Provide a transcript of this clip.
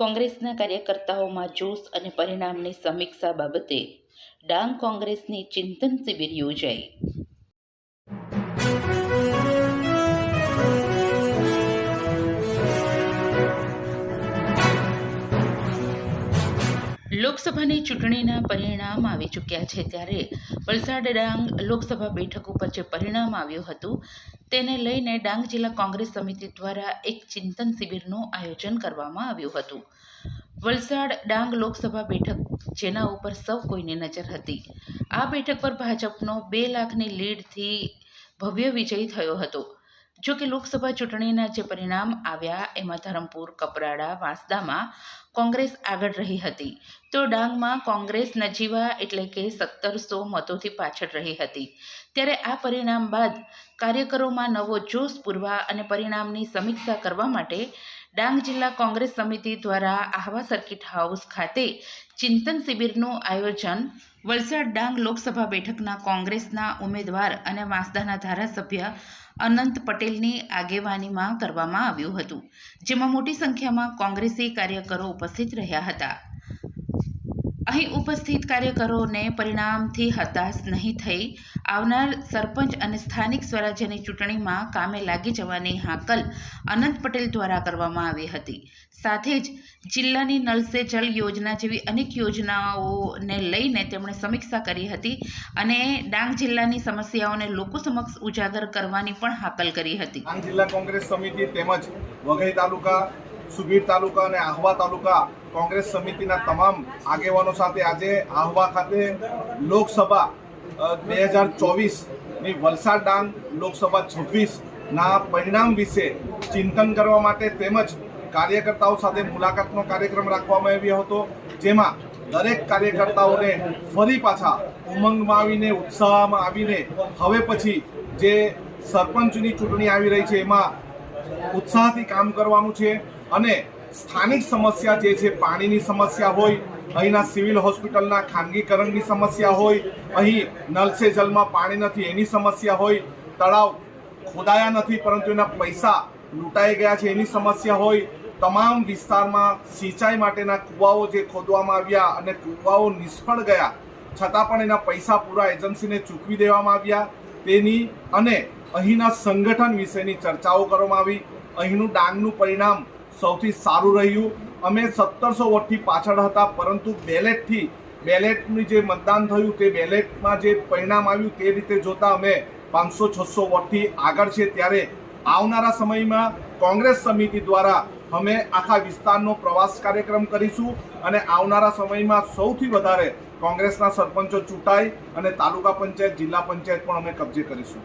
કોંગ્રેસના કાર્યકર્તાઓમાં જોશ અને પરિણામની સમીક્ષા બાબતે ડાંગ કોંગ્રેસની ચિંતન શિબિર યોજાઈ. લોકસભાની ચૂંટણીના પરિણામ આવી ચૂક્યા છે ત્યારે વલસાડ ડાંગ લોકસભા બેઠક ઉપર જે પરિણામ આવ્યું હતું, તેને લઈને ડાંગ જિલ્લા કોંગ્રેસ સમિતિ દ્વારા એક ચિંતન શિબિરનું આયોજન કરવામાં આવ્યું હતું. વલસાડ ડાંગ લોકસભા બેઠક, જેના ઉપર સૌ કોઈની નજર હતી. આ બેઠક પર ભાજપનો બે લાખની લીડથી ભવ્ય વિજય થયો હતો. જો કે લોકસભા ચૂંટણીના જે પરિણામ આવ્યા, એમાં ધરમપુર, કપરાડા, વાંસદામાં કોંગ્રેસ આગળ રહી હતી. તો ડાંગમાં કોંગ્રેસ નજીવા એટલે કે સત્તરસો મતોથી પાછળ રહી હતી. ત્યારે આ પરિણામ બાદ કાર્યકરોમાં નવો જોશ પૂરવા અને પરિણામની સમીક્ષા કરવા માટે ડાંગ જિલ્લા કોંગ્રેસ સમિતિ દ્વારા આહવા સર્કિટ હાઉસ ખાતે ચિંતન શિબિરનું આયોજન, વલસાડ ડાંગ લોકસભા બેઠકના કોંગ્રેસના ઉમેદવાર અને વાંસદાના ધારાસભ્ય અનંત પટેલની આગેવાનીમાં કરવામાં આવ્યું હતું, જેમાં મોટી સંખ્યામાં કોંગ્રેસી કાર્યકરો ઉપસ્થિત રહ્યા હતા. અહીં ઉપસ્થિત કાર્યકરોને પરિણામથી હતાશ નહીં થઈ, આવનાર સરપંચ અને સ્થાનિક સ્વરાજ્યની ચૂંટણીમાં કામે લાગી જવાની હાકલ અનંત પટેલ દ્વારા કરવામાં આવી હતી. સાથે જ જિલ્લાની નલ સે યોજના જેવી અનેક યોજનાઓને લઈને તેમણે સમીક્ષા કરી હતી અને ડાંગ જિલ્લાની સમસ્યાઓને લોકો સમક્ષ ઉજાગર કરવાની પણ હાકલ કરી હતી. ડાંગ જિલ્લા કોંગ્રેસ સમિતિ તેમજ વઘઈ તાલુકા સુબીર તાલુકા અને આહવા તાલુકા કોંગ્રેસ સમિતિના તમામ આગેવાનો સાથે આજે આહવા ખાતે લોકસભા બે હજાર ચોવીસની વલસાડ ડાંગ લોકસભા છવ્વીસના પરિણામ વિશે ચિંતન કરવા માટે તેમજ કાર્યકર્તાઓ સાથે મુલાકાતનો કાર્યક્રમ રાખવામાં આવ્યો હતો, જેમાં દરેક કાર્યકર્તાઓને ફરી પાછા ઉમંગમાં આવીને, ઉત્સાહમાં આવીને, હવે પછી જે સરપંચની ચૂંટણી આવી રહી છે, એમાં ઉત્સાહથી કામ કરવાનું છે અને સ્થાનિક સમસ્યા જે છે, પાણીની સમસ્યા હોય, અહીંના સિવિલ હોસ્પિટલના ખાનગીકરણની સમસ્યા હોય, અહીં નલ જલમાં પાણી નથી, એની સમસ્યા હોય, તળાવ ખોદાયા નથી, પરંતુ એના પૈસા લૂંટાઈ ગયા છે, એની સમસ્યા હોય, તમામ વિસ્તારમાં સિંચાઈ માટેના કૂવાઓ જે ખોદવામાં આવ્યા અને કૂવાઓ નિષ્ફળ ગયા, છતાં પણ એના પૈસા પૂરા એજન્સીને ચૂકવી દેવામાં આવ્યા, તેની અને અહીંના સંગઠન વિશેની ચર્ચાઓ કરવામાં આવી. અહીંનું ડાંગનું પરિણામ સૌથી સારું રહ્યું. અમે સત્તરસો વોટથી પાછળ હતા, પરંતુ બેલેટથી, બેલેટનું જે મતદાન થયું, તે બેલેટમાં જે પરિણામ આવ્યું, તે રીતે જોતા અમે પાંચસો, છસો વોટથી આગળ છે ત્યારે આવનારા સમયમાં કોંગ્રેસ સમિતિ દ્વારા અમે આખા વિસ્તારનો પ્રવાસ કાર્યક્રમ કરીશું અને આવનારા સમયમાં સૌથી વધારે કોંગ્રેસના સરપંચો ચૂંટાય અને તાલુકા પંચાયત, જિલ્લા પંચાયત પણ અમે કબજે કરીશું.